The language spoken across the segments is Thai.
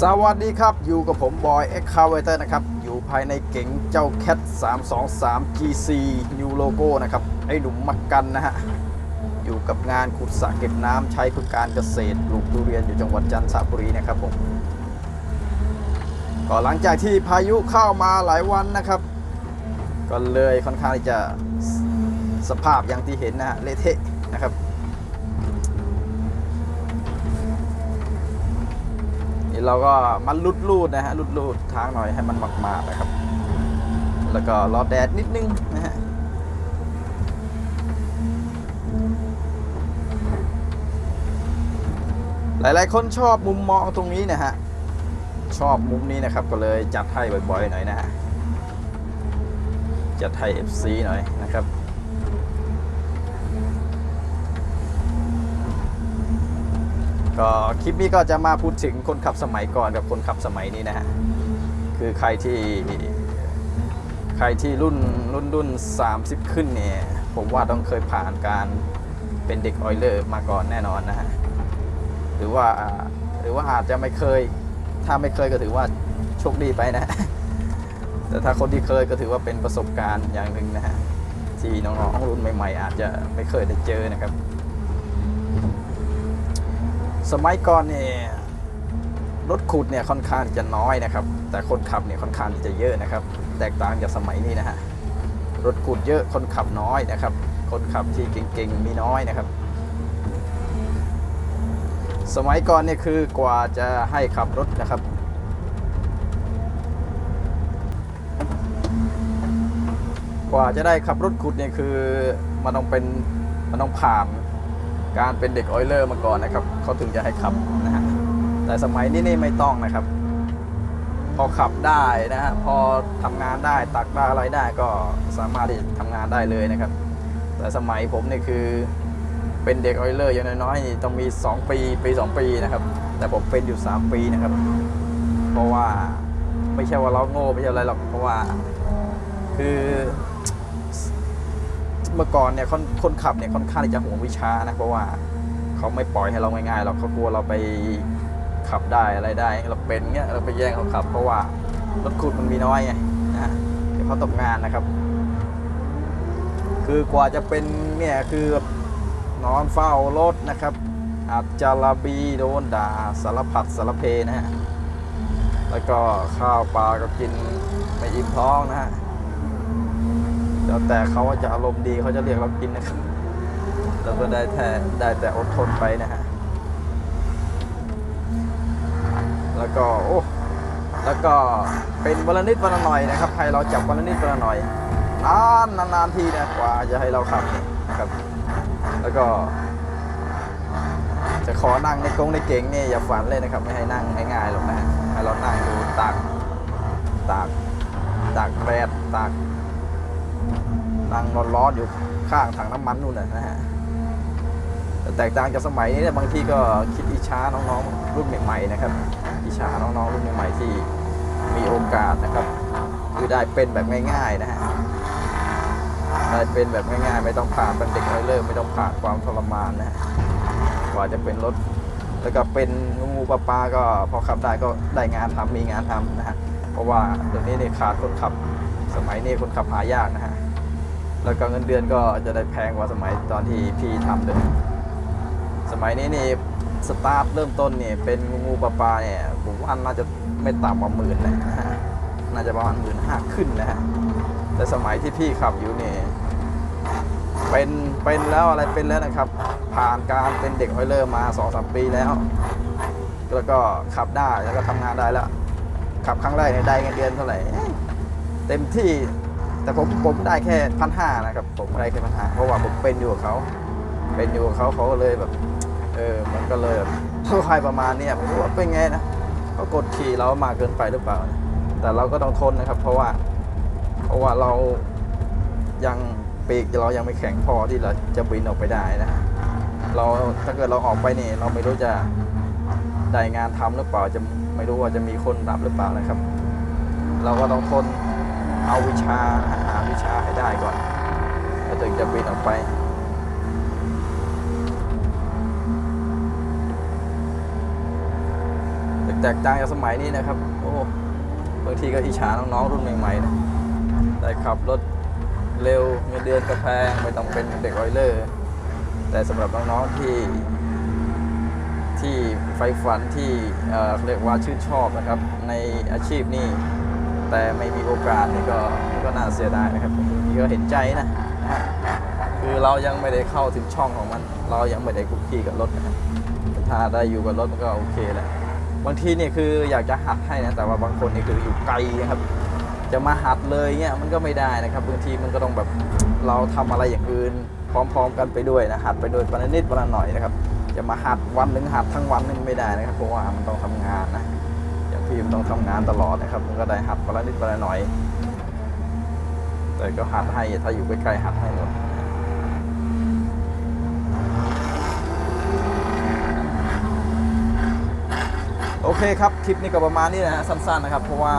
สวัสดีครับอยู่กับผมบอย e x c a v a t o r นะครับ อยู่ภายในเก๋งเจ้า Cat 323 GC New Logo นะครับ ไอ้หนุ่มมักกันนะฮะ อยู่กับงานขุดสระเก็บน้ำใช้เพื่อการเกษตรปลูกทุเรียนอยู่จังหวัดจันทบุรีนะครับผมก็หลังจากที่พายุเข้ามาหลายวันนะครับ ก็เลยค่อนข้างที่จะสสภาพอย่างที่เห็นนะฮะเละเทะนะครับ เราก็มันลุดลูดนะฮะลุดลูดทางหน่อยให้มันมากๆนะครับ แล้วก็รอแดดนิดนึงนะฮะหลาย ๆ คนชอบมุมมองตรงนี้นะฮะชอบมุมนี้นะครับก็เลยจัดให้บ่อย ๆ หน่อยนะฮะจัดให้ FC หน่อยนะครับ ก็คลิปนี้ก็จะมาพูดถึงคนขับสมัยก่อนกับคนขับสมัยนี้นะฮะคือใครที่ใครที่รุ่นรุ่นรุ่น 30 ขึ้นเนี่ยผมว่าต้องเคยผ่านการเป็นเด็กออยเลอร์มาก่อนแน่นอนนะฮะหรือว่าหรือว่าอาจจะไม่เคย ถ้าไม่เคยก็ถือว่าโชคดีไปนะฮะแต่ถ้าคนที่เคยก็ถือว่าเป็นประสบการณ์อย่างหนึ่งนะฮะที่น้องๆรุ่นใหม่ ๆ อาจจะไม่เคยได้เจอนะครับ สมัยก่อนเนี่ยรถขุดเนี่ยค่อนข้างจะน้อยนะครับ แต่คนขับเนี่ยค่อนข้างจะเยอะนะครับ แตกต่างจากสมัยนี้นะฮะรถขุดเยอะคนขับน้อยนะครับ คนขับที่เก่งๆมีน้อยนะครับ สมัยก่อนเนี่ยคือกว่าจะให้ขับรถนะครับกว่าจะได้ขับรถขุดเนี่ยคือมันต้องเป็นมันต้องผ่าน การเป็นเด็กออยเลอร์มาก่อนนะครับเขาถึงจะให้ขับนะฮะแต่สมัยนี้นี่ไม่ต้องนะครับ พอขับได้นะฮะพอทำงานได้ตักได้อะไรได้ก็สามารถที่จะทำงานได้เลยนะครับ แต่สมัยผมนี่คือเป็นเด็กออยเลอร์อย่างน้อยๆต้องมี 2 ปีปี 2 ปีนะครับ แต่ผมเป็นอยู่ 3 ปีนะครับ เพราะว่าไม่ใช่ว่าเราโง่ไม่ใช่อะไรหรอกเพราะว่าคือ เมื่อก่อนเนี่ยคนคนขับเนี่ยค่อนข้างจะห่วงวิชานะเพราะว่าเขาไม่ปล่อยให้เราง่ายๆหรอกเขากลัวเราไปขับได้อะไรได้เราเป็นเงี้ยเราไปแย่งเขาขับ เพราะว่ารถขุดมันมีน้อยไงนะเดี๋ยวเขาตกงานนะครับ คือกว่าจะเป็นเนี่ยคือนอนเฝ้ารถนะครับ อาจจะระบีโดนด่าสารพัดสารเพนะฮะแล้วก็ข้าวปลาก็กินไม่อิ่มท้องนะฮะ แล้วแต่เขาจะอารมณ์ดีเขาจะเรียกเรากินนะครับเราก็ได้แต่ได้แต่อดทนไปนะฮะแล้วก็โอ้แล้วก็เป็นวันละนิดวันละหน่อยนะครับ ให้เราจับวันละนิดวันละหน่อยนานนานๆทีนะกว่าจะให้เราขับนี่นะครับ แล้วก็จะขอนั่งในกงในเก๋งเนี่ยอย่าฝันเลยนะครับ ไม่ให้นั่งง่ายๆหรอกนะให้เรานั่งอยู่ตากตากตากแดดตาก นั่งร้อนๆอยู่ข้างถังน้ำมันนู่นนะนะฮะแตกต่างจากสมัยนี้เนี่ยบางทีก็คิดอิจฉาน้องๆรุ่นใหม่ๆนะครับอิจฉาน้องๆรุ่นใหม่ๆที่มีโอกาสนะครับคือได้เป็นแบบง่ายๆนะฮะได้เป็นแบบง่ายๆ ไม่ต้องผ่านเป็นเด็กน้อยเลิกไม่ต้องผ่านความทรมานนะฮะกว่าจะเป็นรถแล้วก็เป็นงูปลาปลาก็พอขับได้ก็ได้งานทำมีงานทำนะฮะเพราะว่าเดี๋ยวนี้เนี่ยขาดคนขับ สมัยนี้คนขับหายากนะฮะ แล้วก็เงินเดือนก็จะได้แพงกว่าสมัยตอนที่พี่ทำเลยสมัยนี้นี่สตาร์ทเริ่มต้นเนี่ยเป็นงูปลาปลาเนี่ยผมว่าน่าจะไม่ต่ำกว่าหมื่นเลยนะฮะน่าจะประมาณหมื่นห้าขึ้นนะฮะแต่สมัยที่พี่ขับอยู่เนี่ยเป็นเป็นแล้วอะไรเป็นแล้วนะครับ ผ่านการเป็นเด็กออยเลอร์มา2องสามปีแล้ว แล้วก็ขับได้แล้วก็ทำงานได้แล้ว ขับครั้งแรกเนี่ยได้เงินเดือนเท่าไหร่ เต็มที่ แต่ผมผมได้แค่พันห้านะครับ ผมได้แค่พันห้าเพราะว่าผมเป็นอยู่กับเขา เป็นอยู่กับเขาเขาก็เลยแบบ เออ มันก็เลยแบบใครประมาณเนี้ยผมรู้ว่าเป็นไงนะเขากดขี่เรามากเกินไปหรือเปล่า แต่เราก็ต้องทนนะครับ เพราะว่า เพราะว่าเรายังปีกเรายังไม่แข็งพอที่เราจะบินออกไปได้นะเราถ้าเกิดเราออกไปนี่เราไม่รู้จะได้งานทำหรือเปล่าจะไม่รู้ว่าจะมีคนรับหรือเปล่านะครับ เราก็ต้องทน เอาวิชาหาวิชาให้ได้ก่อนแล้วถึงจะบินออกไปแตกแตกต่างจากสมัยนี้นะครับ โอ้บางทีก็อิจฉาน้องๆรุ่นใหม่ๆนะได้ขับรถเร็วเงินเดือนก็แพงไม่ต้องเป็นเด็กออยเลอร์แต่สำหรับน้องๆที่ที่ไฟฝันที่เเรียกว่าชื่นชอบนะครับ ในอาชีพนี้ แต่ไม่มีโอกาสนี่ก็ก็น่าเสียดายนะครับบางทีก็เห็นใจนะคือเรายังไม่ได้เข้าถึงช่องของมัน เรายังไม่ได้คุกคีกับรถนะครับถ้าได้อยู่กับรถมันก็โอเคแหละบางทีเนี่ยคืออยากจะหัดให้นะแต่ว่าบางคนนี่คืออยู่ไกลนะครับ จะมาหัดเลยเนี่ยมันก็ไม่ได้นะครับบางทีมันก็ต้องแบบเราทำอะไรอย่างอื่นพร้อม ๆ กันไปด้วยนะหัดไปด้วยวันละนิดวันละหน่อยนะครับ จะมาหัดวันหนึ่งหัดทั้งวันหนึงไม่ได้นะครับเพราะว่ามันต้องทำงานนะ อย่างพี่มันต้องทำงานตลอดนะครับมันก็ได้หัดวันละนิดวันละหน่อย แต่ก็หัดให้ถ้าอยู่ใกล้ๆหัดให้หมดโอเคครับ คลิปนี้ก็ประมาณนี้นะฮะสั้นๆนะครับ เพราะว่า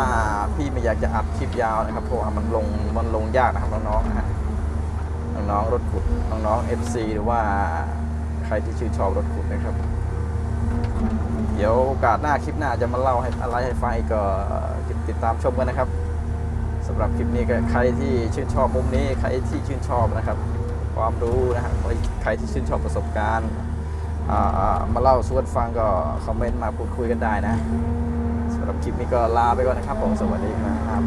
พี่ไม่อยากจะอัดคลิปยาวนะครับ เพราะว่ามันลงมันลงยากนะครับน้องๆนะฮะน้องๆรถขุดน้องๆ FC หรือว่าใครที่ชื่นชอบรถขุดนะครับ เดี๋ยวโอกาสหน้าคลิปหน้าจะมาเล่าให้อะไรให้ฟังอีกก็ติดตามชมกันนะครับสำหรับคลิปนี้ก็ใครที่ชื่นชอบมุมนี้ใครที่ชื่นชอบนะครับ ความรู้นะฮะใครที่ชื่นชอบประสบการณ์มาเล่าสู่กันฟังก็คอมเมนต์มาพูดคุยกันได้นะสำหรับคลิปนี้ก็ลาไปก่อนนะครับผมสวัสดีครับ